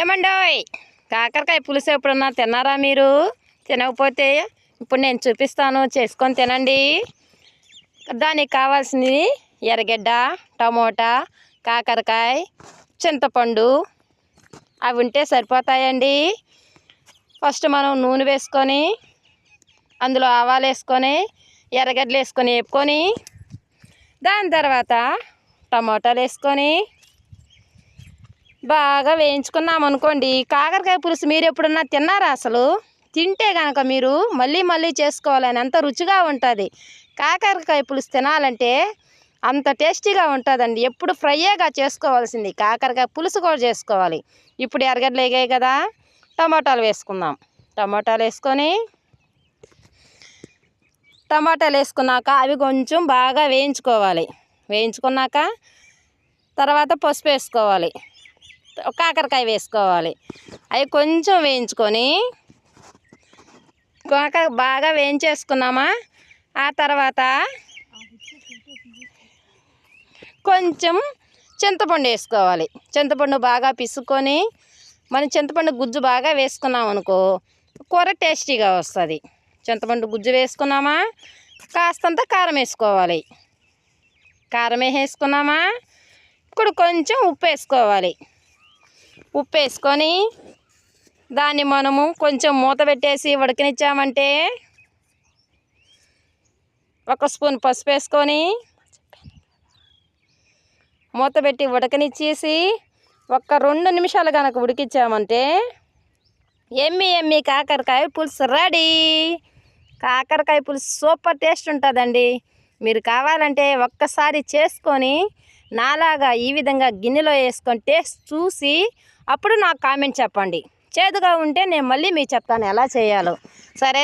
ఏమండోయ్? కాకరకాయ పులుసు ఎప్పుడన్నా తిన్నారా మీరు? తినకపోతే ఇప్పుడు నేను చూపిస్తాను చేసుకొని తినండి. దానికి కావాల్సింది ఎర్రగడ్డ టమోటా కాకరకాయ చింతపండు. అవి ఉంటే సరిపోతాయండి. ఫస్ట్ మనం నూనె వేసుకొని అందులో ఆవాలు వేసుకొని ఎర్రగడ్డలు వేసుకొని వేపుకొని దాని తర్వాత టమోటాలు వేసుకొని బాగా వేయించుకున్నాం అనుకోండి కాకరకాయ పులుసు మీరు ఎప్పుడన్నా తిన్నారా అసలు? తింటే కనుక మీరు మళ్ళీ మళ్ళీ చేసుకోవాలని అంత రుచిగా ఉంటుంది. కాకరకాయ పులుసు తినాలంటే అంత టేస్టీగా ఉంటుందండి. ఎప్పుడు ఫ్రైయేగా చేసుకోవాల్సింది. కాకరకాయ పులుసు కూడా చేసుకోవాలి. ఇప్పుడు ఎర్రగడ్డలు వేగాయి కదా టమాటాలు వేసుకుందాం. టమాటాలు వేసుకొని టమాటాలు వేసుకున్నాక అవి కొంచెం బాగా వేయించుకోవాలి. వేయించుకున్నాక తర్వాత పసుపు వేసుకోవాలి. కాకరకాయ వేసుకోవాలి. అవి కొంచెం వేయించుకొని కాకర బాగా వేయించేసుకున్నామా? ఆ తర్వాత కొంచెం చింతపండు వేసుకోవాలి. చింతపండు బాగా పిసుకొని మనం చింతపండు గుజ్జు బాగా వేసుకున్నాం అనుకో కూర టేస్టీగా వస్తుంది. చింతపండు గుజ్జు వేసుకున్నామా? కాస్తంత కారం వేసుకోవాలి. కారం వేసుకున్నామా ఇప్పుడు కొంచెం ఉప్పు వేసుకోవాలి. ఉప్పు వేసుకొని దాన్ని మనము కొంచెం మూత పెట్టేసి ఉడకనిచ్చామంటే ఒక స్పూన్ పసుపు వేసుకొని మూత పెట్టి ఉడకనిచ్చేసి ఒక రెండు నిమిషాలు కనుక ఉడికించామంటే ఎమ్మి ఎమ్మి కాకరకాయ పులుసు రెడీ. కాకరకాయ పులుసు సూపర్ టేస్ట్ ఉంటుందండి. మీరు కావాలంటే ఒక్కసారి చేసుకొని నాలాగా ఈ విధంగా గిన్నెలో వేసుకుంటే చూసి అప్పుడు నాకు కామెంట్ చెప్పండి. చేదుగా ఉంటే నేను మళ్ళీ మీకు చెప్తాను ఎలా చేయాలో. సరే.